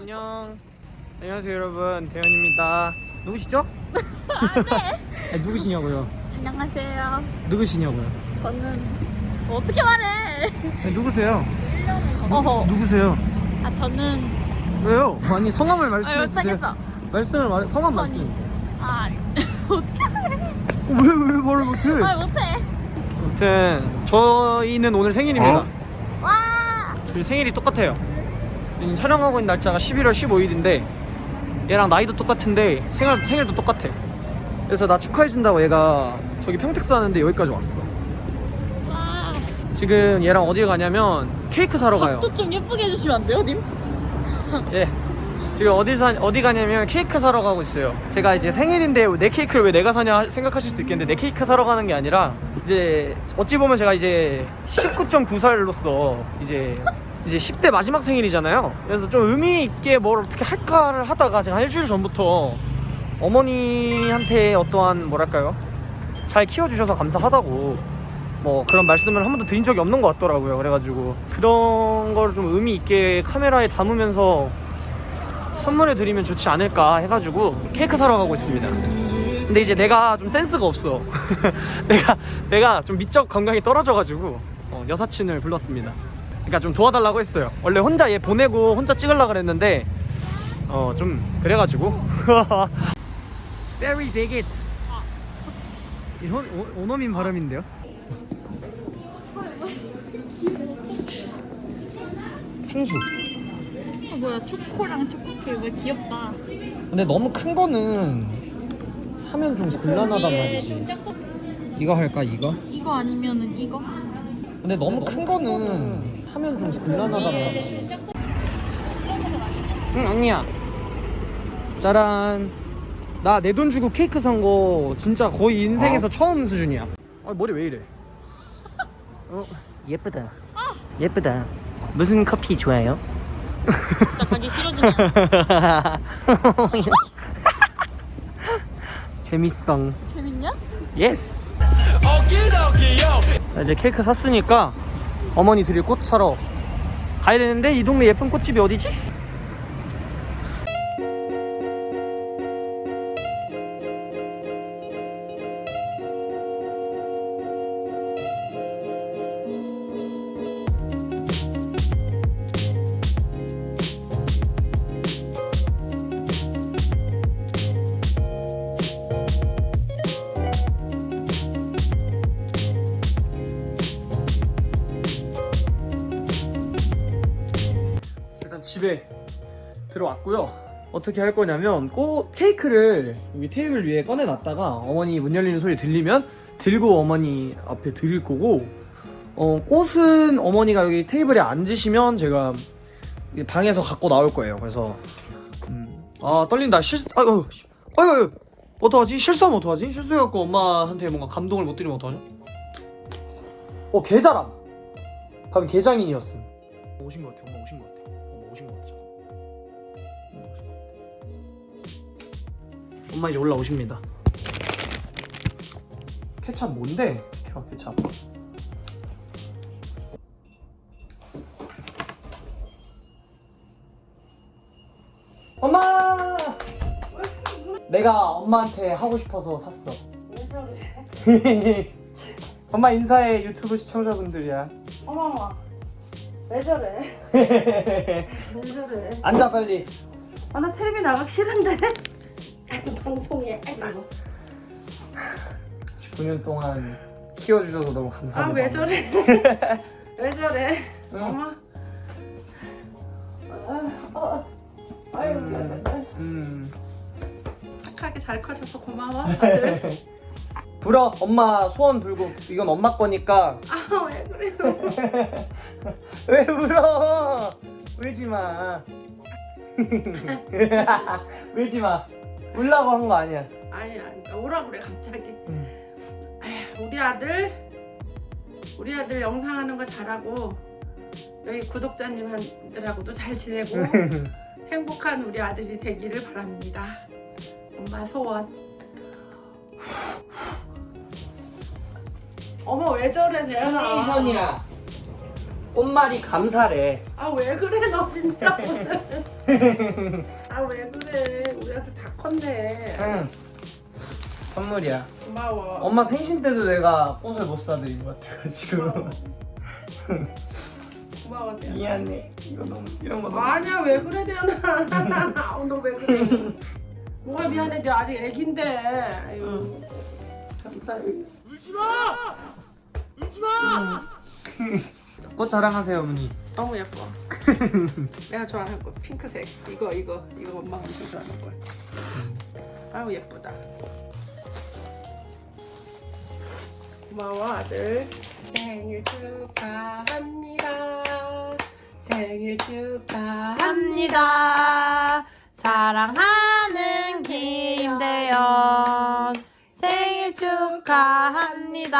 안녕. 안녕하세요 여러분 대현입니다. 누구시죠? 아, 누구시냐고요? 안녕하세요. 누구시냐고요? 저는 뭐 어떻게 말해? 네, 누구세요? 어허. 누 구세요? 아 저는 왜요? 아니 성함을 아 말씀해 주세요. 못하겠어. 말씀을 말 성함. 말씀해 주세요. 아 어떻게 해? 왜왜 말을 못해? 아 못해. 아무튼 저희는 오늘 생일입니다. 와. 저희 생일이 똑같아요. 촬영하고 있는 날짜가 11월 15일인데 얘랑 나이도 똑같은데 생일, 생일도 똑같아. 그래서 나 축하해준다고 얘가 저기 평택 사는데 여기까지 왔어. 와. 지금 얘랑 어디 가냐면 케이크 사러 가요. 밥도 좀 예쁘게 해주시면 안 돼요, 님? 예. 지금 어디 사 어디 가냐면 케이크 사러 가고 있어요. 제가 이제 생일인데 내 케이크를 왜 내가 사냐 생각하실 수 있겠는데 내 케이크 사러 가는 게 아니라 이제 어찌 보면 제가 이제 19.9살로서 이제 이제 10대 마지막 생일이잖아요. 그래서 좀 의미 있게 뭘 어떻게 할까를 하다가 제가 한 일주일 전부터 어머니한테 어떠한 뭐랄까요? 잘 키워주셔서 감사하다고 뭐 그런 말씀을 한 번도 드린 적이 없는 것 같더라고요. 그래가지고 그런 걸 좀 의미 있게 카메라에 담으면서 선물해 드리면 좋지 않을까 해가지고 케이크 사러 가고 있습니다. 근데 이제 내가 좀 센스가 없어. 내가 내가 좀 미적 건강이 떨어져가지고 어, 여사친을 불렀습니다. 그러니까 좀 도와달라고 했어요. 원래 혼자 얘 보내고 혼자 찍으려 그랬는데 어 좀 그래가지고. Very big it. 이건 오- 오너민 발음인데요. 펭수. 아, 뭐야 초코랑 초코케이크 왜 귀엽다. 근데 너무 큰 거는 사면 좀 곤란하단 말이지. 이거 할까 이거? 이거 아니면은 이거? 근데 너무 큰 거는 사면 좀 곤란하단 말이지. 응 아니야. 짜란. 나 내 돈 주고 케이크 산 거 진짜 거의 인생에서 처음 수준이야. 아 머리 왜 이래? 어 예쁘다. 예쁘다. 무슨 커피 좋아해요? 진짜 가기 싫어지네. 재밌어. 재밌냐? 예스. 자 이제 케이크 샀으니까 어머니 드릴 꽃 사러 가야 되는데 이 동네 예쁜 꽃집이 어디지? 집에 들어왔고요. 어떻게 할 거냐면 꽃 케이크를 여기 테이블 위에 꺼내 놨다가 어머니 문 열리는 소리 들리면 들고 어머니 앞에 드릴 거고 어 꽃은 어머니가 여기 테이블에 앉으시면 제가 이 방에서 갖고 나올 거예요. 그래서 음, 아 떨린다. 실 아유 아유 아유 어떡하지? 실수하면 어떡하지? 실수해갖고 엄마한테 뭔가 감동을 못 드리면 어떡하냐? 어 계자람. 방금 계장인이었음. 엄마 오신 것 같아. 엄마 오신 것 같아. 엄마 이제 올라오십니다. 케찹 뭔데? 케찹 케찹. 엄마! 내가 엄마한테 하고 싶어서 샀어. 왜 저래? 엄마 인사해 유튜브 시청자분들이야. 어머머. 왜 저래? 왜 저래? 앉아 빨리. 아, 나 텔레비 나가기 싫은데. 방송에. 아이고. 19년 동안 키워주셔서 너무 감사합니다. 아, 왜 저래? 왜 저래? 응. 어머. 아, 어. 아유, 음, 음. 착하게 잘 커져서 고마워, 아들. 불어 엄마 소원 불고 이건 엄마 거니까 아, 왜 그래요? 왜 울어 울지 마 울지 마 울라고 한 거 아니야 아니, 아니, 오라 그래, 갑자기. 음. 아휴, 우리 아들, 우리 아들 영상 하는 거 잘하고, 여기 구독자님들하고도 잘 지내고, 행복한 우리 아들이 되기를 바랍니다. 엄마 소원. 어머 왜 저래 대현아? 컨디션이야 꽃말이 감사래 아왜 그래 너 진짜 오늘. 아 왜 그래? 우리 아들 다 컸네. 응. 선물이야. 고마워. 엄마 생신 때도 내가 꽃을 못 사드린 것 같아가지고. 고마워 대현아. 미안해. 이거 너무 이런 거 너무. 아니야 왜 그래 대현아. 너왜 그래? 뭐가 미안해? 너 아직 애긴데. 아유. 감사해. 꽃 자랑하세요 어머니. 너무 예뻐. 내가 좋아하는 거 핑크색. 이거 이거 이거 엄마가 엄청 좋아하는 거. 아우 예쁘다. 고마워 아들. 생일 축하합니다. 생일 축하합니다. 사랑하는 김대연 생일 축하합니다.